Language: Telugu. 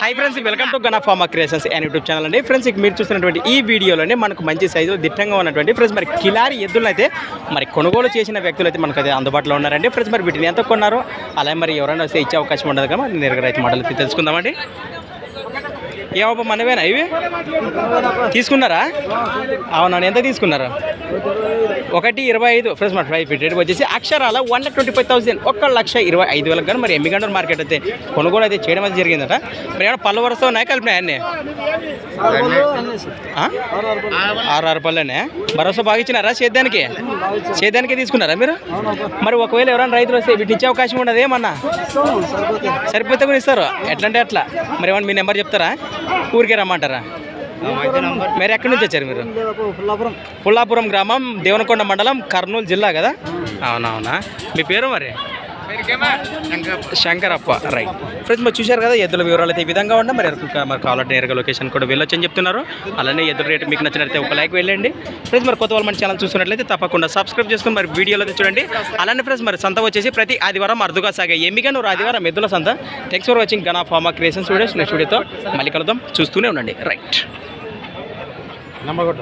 Hi friends welcome to Gana pharma creations and YouTube channel అండి. ఫ్రెండ్స్ ఇక మీరు చూసినటువంటి ఈ వీడియోలోనే మనకు మంచి సైజులో దిట్టంగా ఉన్నటువంటి ఫ్రెండ్స్ మరి కిలారి ఎద్దులను అయితే మరి కొనుగోలు చేసిన వ్యక్తులు అయితే మనకు అయితే అందుబాటులో ఉన్నారండి. ఫ్రెండ్స్ మరి వీటిని ఎంత కొన్నారో? అలాగే మరి ఎవరైనా వస్తే ఇచ్చే అవకాశం ఉండదు కదా మరి నేరుగా రైతు మాటలు తెలుసుకుందామండి ఏమబ్బా మనవేనా ఇవి? తీసుకున్నారా? అవునా ఎంత తీసుకున్నారా? ఒకటి ఇరవై ఐదు. ఫ్రెండ్స్ మన ప్రైస్ రేట్ వచ్చేసి అక్షరాల one lakh twenty five thousand. ఒక లక్ష ఇరవై ఐదు వేలకు కానీ మరి ఎమ్మిగండూరు మార్కెట్ అయితే కొనుగోలు అయితే చేయడం అయితే జరిగిందట. మరి ఏమన్నా పళ్ళు వరుస ఉన్నాయి కలిపినాయి అన్నీ? ఆరు ఆరు పళ్ళనే? భరోసా బాగా ఇచ్చినారా సేద్యానికి సేద్యానికే తీసుకున్నారా మీరు? మరి ఒకవేళ ఎవరైనా రైతులు వస్తే వీటి ఇచ్చే అవకాశం ఉండదు ఏమన్నా? సరిపోతే కూడా ఇస్తారు. ఎట్లా అట్లా. మరి ఏమన్నా మీ నెంబర్ చెప్తారా? ఊరికే రమ్మంటారా? మీరు ఎక్కడి నుంచి వచ్చారు మీరు? పుల్లాపురం. గ్రామం దేవనకొండ మండలం కర్నూలు జిల్లా కదా? అవునవునా. మీ పేరు మరి? శంకరప్ప రైట్ ఫ్రెండ్స్ మరి చూశారు కదా ఎద్దుల వివరాలు అయితే ఈ విధంగా ఉన్నాయి. మరి మరి కావాలంటే నేరుగా లొకేషన్ కూడా వెళ్ళొచ్చని చెప్తున్నారు. అలానే ఎద్దుల రేటు మీకు నచ్చినట్లయితే ఒక లైక్ వెళ్ళండి. ఫ్రెండ్స్ మరి కొత్త వాళ్ళు మన ఛానల్ చూస్తున్నట్లయితే తప్పకుండా సబ్స్క్రైబ్ చేసుకుని మరి వీడియోలో అయితే చూడండి. అలానే ఫ్రెండ్స్ మరి సంత వచ్చేసి ప్రతి ఆదివారం అరుదుగా సాగే ఎమ్మిగా నూరు ఆదివారం ఎద్దుల సంత. Thanks for watching Gana pharma creations videos next వీడియోతో మళ్ళీ కలుద్దాం. చూస్తూనే ఉండండి. రైట్ నమ్మగొట్ట